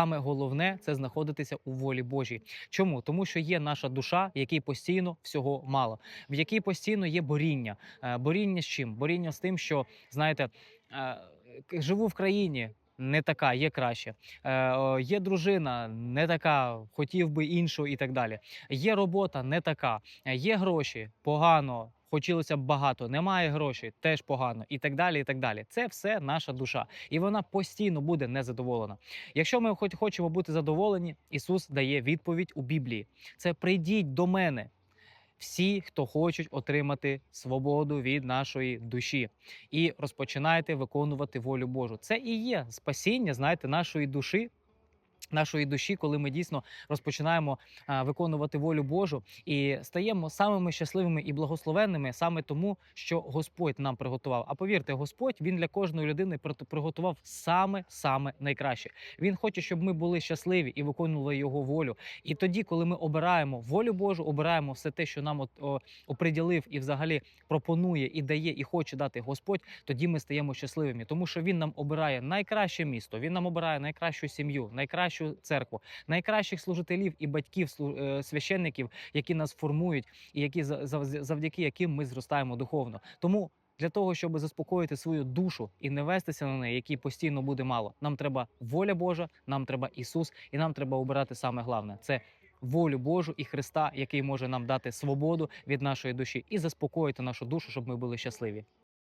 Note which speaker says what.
Speaker 1: Саме головне це знаходитися у волі Божій. Чому? Тому що є наша душа, якій постійно всього мало, в якій постійно є боріння. Е, Боріння з чим? Боріння з тим, що знаєте, е, живу в країні. Не така, є краще. Е, є дружина, не така, хотів би іншу і так далі. Є робота, не така. Е, Є гроші, погано. Хотілося б багато, немає грошей, теж погано, і так далі. І так далі. Це все наша душа, і вона постійно буде незадоволена. Якщо ми хоч хочемо бути задоволені, Ісус дає відповідь у Біблії: це прийдіть до мене. Всі, хто хочуть отримати свободу від нашої душі, і розпочинайте виконувати волю Божу. Це і є спасіння, знаєте, нашої душі. Нашої душі, коли ми дійсно розпочинаємо виконувати волю Божу і стаємо самими щасливими і благословенними саме тому, що Господь нам приготував. А повірте, Господь він для кожної людини приготу- приготував саме саме найкраще. Він хоче, щоб ми були щасливі і виконували його волю. І тоді, коли ми обираємо волю Божу, обираємо все те, що нам оприділив і взагалі пропонує і дає, і хоче дати Господь, тоді ми стаємо щасливими, тому що він нам обирає найкраще місто, він нам обирає найкращу сім'ю, найкращу церкву, найкращих служителів і батьків, е, священників, які нас формують, і які за- завдяки яким ми зростаємо духовно. Тому. Для того щоб заспокоїти свою душу і не вестися на неї, якій постійно буде мало, нам треба воля Божа, нам треба Ісус, і нам треба обирати саме головне це волю Божу і Христа, який може нам дати свободу від нашої душі і заспокоїти нашу душу, щоб ми були щасливі.